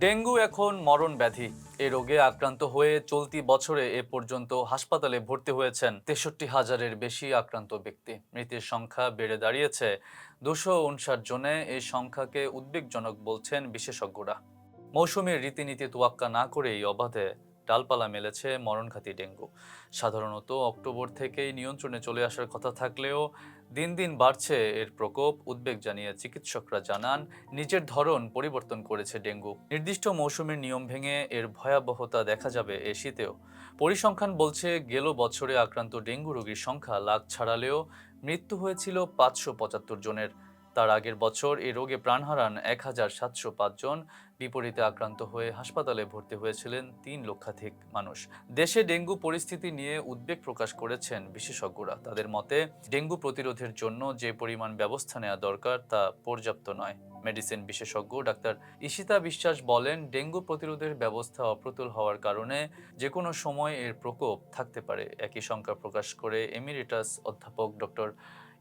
Dengue এখন মরণ ব্যাধি। এই রোগে আক্রান্ত হয়ে চলতি বছরে এ পর্যন্ত হাসপাতালে ভর্তি হয়েছেন তেষট্টি হাজারের বেশি আক্রান্ত ব্যক্তি। মৃতের সংখ্যা বেড়ে দাঁড়িয়েছে দুশো উনষাট জনে। এই সংখ্যাকে উদ্বেগজনক বলছেন বিশেষজ্ঞরা। মৌসুমীর রীতিনীতি তোয়াক্কা না করেই অবাধে ডালপালা মেলেছে মরণঘাতী ডেঙ্গু। সাধারণত অক্টোবর থেকেই নিয়ন্ত্রণে চলে আসার কথা থাকলেও দিন দিন বাড়ছে এর প্রকোপ, উদ্বেগ জানিয়ে চিকিৎসকরা জানান, নিজের ধরন পরিবর্তন করেছে ডেঙ্গু। নির্দিষ্ট মৌসুমের নিয়ম ভেঙে এর ভয়াবহতা দেখা যাবে এ শীতেও। পরিসংখ্যান বলছে, গেল বছরে আক্রান্ত ডেঙ্গু রোগীর সংখ্যা লাখ ছাড়ালেও মৃত্যু হয়েছিল পাঁচশো পঁচাত্তর জনের। তার আগের বছর এই রোগে প্রাণ হারান এক হাজার সাতশো পাঁচজন বিপরীতে আক্রান্ত হয়ে হাসপাতালে ভর্তি হয়েছিলেন তিন লক্ষাধিক মানুষ। দেশে ডেঙ্গু পরিস্থিতি নিয়ে উদ্বেগ প্রকাশ করেছেন বিশেষজ্ঞরা। তাদের মতে, ডেঙ্গু প্রতিরোধের জন্য যে পরিমাণ ব্যবস্থা নেওয়া দরকার তা পর্যাপ্ত নয়। মেডিসিন বিশেষজ্ঞ ডাক্তার ঈশিতা বিশ্বাস বলেন, ডেঙ্গু প্রতিরোধের ব্যবস্থা অপ্রতুল হওয়ার কারণে যে কোনো সময় এর প্রকোপ থাকতে পারে। একই শঙ্কা প্রকাশ করে এমিরিটাস অধ্যাপক doctor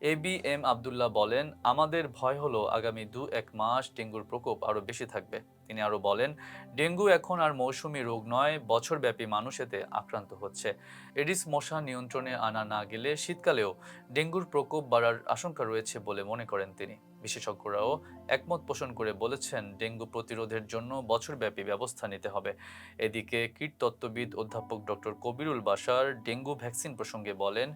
A B M Abdullah বলেন, আমাদের ভয় হলো আগামী দু এক মাস ডেঙ্গুর প্রকোপ আরও বেশি থাকবে। তিনি আরও বলেন, ডেঙ্গু এখন আর মৌসুমি রোগ নয়, বছরব্যাপী মানুষ এতে আক্রান্ত হচ্ছে। এডিস মশা নিয়ন্ত্রণে আনা না গেলে শীতকালেও ডেঙ্গুর প্রকোপ বাড়ার আশঙ্কা রয়েছে বলে মনে করেন তিনি। বিশেষজ্ঞরাও একমত পোষণ করে বলেছেন, ডেঙ্গু প্রতিরোধের জন্য বছরব্যাপী ব্যবস্থা নিতে হবে। এদিকে কীটতত্ত্ববিদ অধ্যাপক ডক্টর কবিরুল বাসার ডেঙ্গু ভ্যাকসিন প্রসঙ্গে বলেন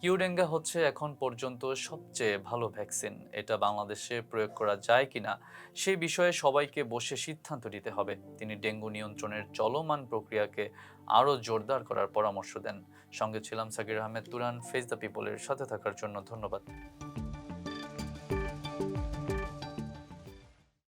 কিউডেঙ্গা হচ্ছে এখন পর্যন্ত সবচেয়ে ভালো ভ্যাকসিন। এটা বাংলাদেশে প্রয়োগ করা যায় কিনা সে বিষয়ে সবাইকে বসে সিদ্ধান্ত নিতে হবে। তিনি ডেঙ্গু নিয়ন্ত্রণের চলমান প্রক্রিয়াকে আরও জোরদার করার পরামর্শ দেন। সঙ্গে ছিলাম সাকির আহমেদ তুরান, ফেস দ্য পিপলের সাথে থাকার জন্য ধন্যবাদ।